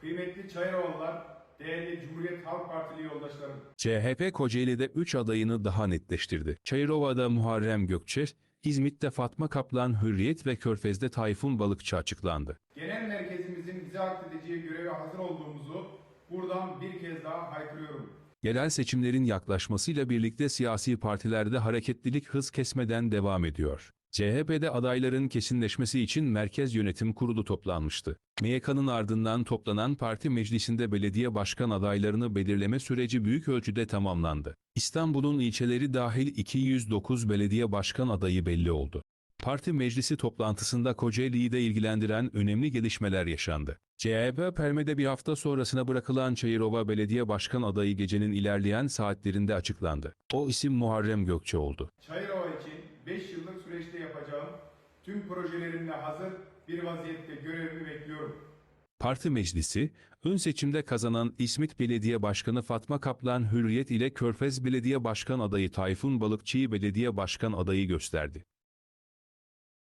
Kıymetli Çayırovalılar, değerli Cumhuriyet Halk Partili yoldaşlarım. CHP Kocaeli'de 3 adayını daha netleştirdi. Çayırova'da Muharrem Gökçe, İzmit'te Fatma Kaplan Hürriyet ve Körfez'de Tayfun Balıkçı açıklandı. Genel merkezimizin bize atfedeceği göreve hazır olduğumuzu buradan bir kez daha haykırıyorum. Yerel seçimlerin yaklaşmasıyla birlikte siyasi partilerde hareketlilik hız kesmeden devam ediyor. CHP'de adayların kesinleşmesi için Merkez Yönetim Kurulu toplanmıştı. MYK'nın ardından toplanan parti meclisinde belediye başkan adaylarını belirleme süreci büyük ölçüde tamamlandı. İstanbul'un ilçeleri dahil 209 belediye başkan adayı belli oldu. Parti meclisi toplantısında Kocaeli'yi de ilgilendiren önemli gelişmeler yaşandı. CHP Perme'de bir hafta sonrasına bırakılan Çayırova Belediye Başkan adayı gecenin ilerleyen saatlerinde açıklandı. O isim Muharrem Gökçe oldu. Çayırova 5 yıllık süreçte yapacağım tüm projelerimle hazır bir vaziyette görevimi bekliyorum. Parti meclisi, ön seçimde kazanan İsmit Belediye Başkanı Fatma Kaplan Hürriyet ile Körfez Belediye Başkan adayı Tayfun Balıkçı'yı belediye başkan adayı gösterdi.